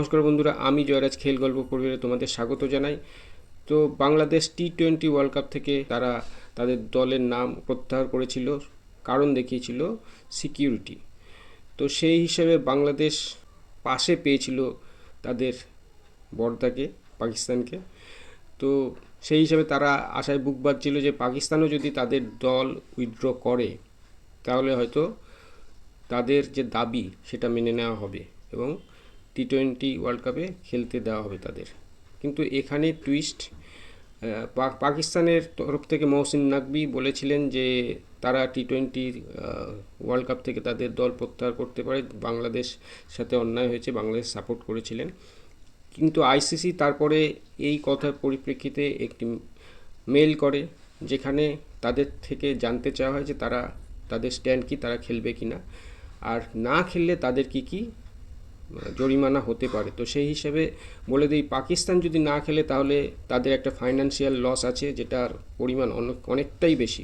নমস্কার বন্ধুরা, আমি জয়রাজ খেল গল্প পরিবারে তোমাদের স্বাগত জানাই। তো Bangladesh T twenty world cup থেকে তারা তাদের দলের নাম প্রত্যাহার করেছিল, কারণ দেখিয়েছিল সিকিউরিটি তো সেই হিসেবে বাংলাদেশ পাশে পেয়েছিল তাদের বর্দাকে, পাকিস্তানকে। তো সেই হিসাবে তারা আশায় বুক বাঁধছিল যে পাকিস্তানও যদি তাদের দল উইথড্র করে, তাহলে হয়তো তাদের যে দাবি সেটা মেনে নেওয়া হবে এবং টি টোয়েন্টি ওয়ার্ল্ড কাপে খেলতে দেওয়া হবে তাদের। কিন্তু এখানে টুইস্ট পাকিস্তানের তরফ থেকে মহসিন নাকবি বলেছিলেন যে তারা টি টোয়েন্টি ওয়ার্ল্ড কাপ থেকে তাদের দল প্রত্যাহার করতে পারে। বাংলাদেশ সাথে অন্যায় হয়েছে, বাংলাদেশ সাপোর্ট করেছিলেন। কিন্তু আইসিসি তারপরে এই কথার পরিপ্রেক্ষিতে একটি মেল করে যেখানে তাদের থেকে জানতে চাওয়া হয় যে তারা, তাদের স্ট্যান্ড কি, তারা খেলবে কি না আর না খেললে তাদের কি কি জরিমানা হতে পারে। তো সেই হিসেবে বলে দিই, পাকিস্তান যদি না খেলে তাহলে তাদের একটা ফাইন্যান্সিয়াল লস আছে, যেটার পরিমাণ অনেক, অনেকটাই বেশি,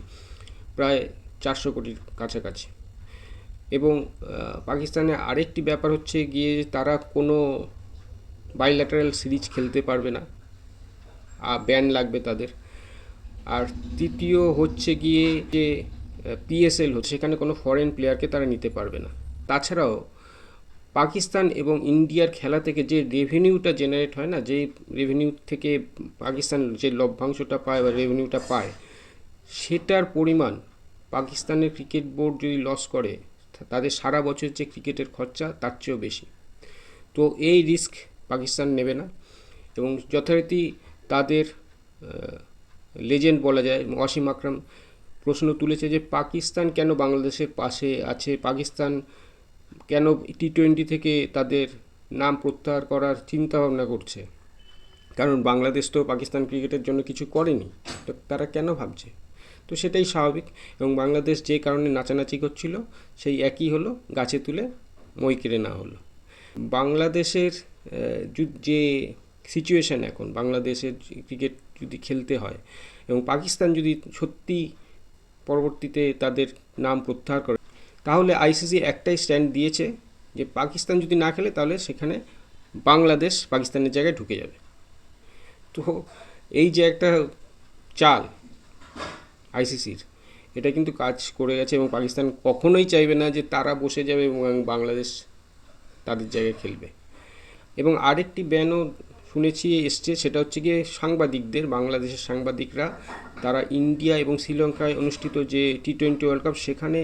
প্রায় চারশো কোটির কাছাকাছি। এবং পাকিস্তানে আরেকটি ব্যাপার হচ্ছে গিয়ে তারা কোনো বাইল্যাটারাল সিরিজ খেলতে পারবে না আর ব্যান লাগবে তাদের। আর তৃতীয় হচ্ছে গিয়ে যে পিএসএল হচ্ছে, সেখানে কোনো ফরেন প্লেয়ারকে তারা নিতে পারবে না। তাছাড়াও পাকিস্তান এবং ইন্ডিয়ার খেলা থেকে যে রেভিনিউটা জেনারেট হয় না, যে রেভিনিউ থেকে পাকিস্তান যে লভ্যাংশটা পায় বা রেভিনিউটা পায়, সেটার পরিমাণ পাকিস্তানের ক্রিকেট বোর্ড যদি লস করে, তাদের সারা বছর যে ক্রিকেটের খরচা, তার চেয়েও বেশি। তো এই রিস্ক পাকিস্তান নেবে না এবং যথারীতি তাদের লেজেন্ড বলা যায়, ওয়াসিম আকরাম প্রশ্ন তুলেছে যে পাকিস্তান কেন বাংলাদেশের পাশে আছে? পাকিস্তান কেন টি টোয়েন্টি থেকে তাদের নাম প্রত্যাহার করার চিন্তা ভাবনা করছে? কারণ বাংলাদেশ তো পাকিস্তান ক্রিকেটের জন্য কিছু করেনি। তো তারা কেন ভাবছে? তো সেটাই স্বাভাবিক এবং বাংলাদেশ যে কারণে নাচানাচি করছিল, সেই একই হলো, গাছে তুলে মই কেড়ে না হলো। বাংলাদেশের যে সিচুয়েশান এখন, বাংলাদেশের ক্রিকেট যদি খেলতে হয় এবং পাকিস্তান যদি সত্যি পরবর্তীতে তাদের নাম প্রত্যাহার করে তাহলে আইসিসি একটাই স্ট্যান্ড দিয়েছে যে পাকিস্তান যদি না খেলে তাহলে সেখানে বাংলাদেশ পাকিস্তানের জায়গায় ঢুকে যাবে। তো এই যে একটা চাল আইসিসির এটা কিন্তু কাজ করে গেছে এবং পাকিস্তান কখনোই চাইবে না যে তারা বসে যাবে এবং বাংলাদেশ তাদের জায়গায় খেলবে। এবং আরেকটি ব্যানও শুনেছি এসছে, সেটা হচ্ছে গিয়ে সাংবাদিকদের, বাংলাদেশের সাংবাদিকরা, তারা ইন্ডিয়া এবং শ্রীলঙ্কায় অনুষ্ঠিত যে টি টোয়েন্টি ওয়ার্ল্ড কাপ সেখানে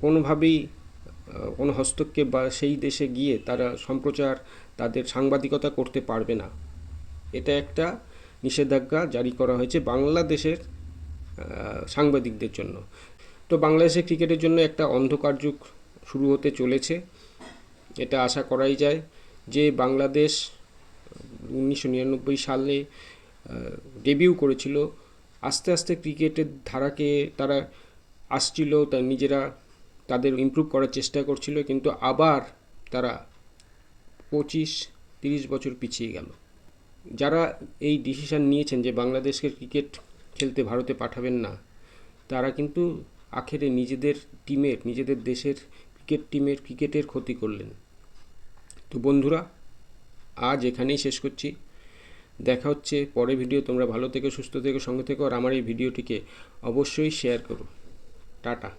কোনোভাবেই কোনো হস্তক্ষেপ বা সেই দেশে গিয়ে তারা সম্প্রচার, তাদের সাংবাদিকতা করতে পারবে না। এটা একটা নিষেধাজ্ঞা জারি করা হয়েছে বাংলাদেশের সাংবাদিকদের জন্য। তো বাংলাদেশের ক্রিকেটের জন্য একটা অন্ধকার যুগ শুরু হতে চলেছে। এটা আশা করাই যায় যে বাংলাদেশ উনিশশো নিরানব্বই সালে ডেবিউ করেছিল। আস্তে আস্তে ক্রিকেটের ধারাকে তারা আসছিল তার নিজেরা তাদের ইমপ্রুভ করার চেষ্টা করছিল, কিন্তু আবার তারা পঁচিশ, তিরিশ বছর পিছিয়ে গেল। যারা এই ডিসিশান নিয়েছেন যে বাংলাদেশকে ক্রিকেট খেলতে ভারতে পাঠাবেন না, তারা কিন্তু আখেরে নিজেদের টিমের নিজেদের দেশের ক্রিকেট টিমের ক্রিকেটের ক্ষতি করলেন। তো বন্ধুরা, আজ এখানেই শেষ করছি। দেখা হচ্ছে পরে ভিডিও তোমরা ভালো থেকে, সুস্থ থেকে, সঙ্গে থেকো, আর আমার এই ভিডিওটিকে অবশ্যই শেয়ার করো। টাটা।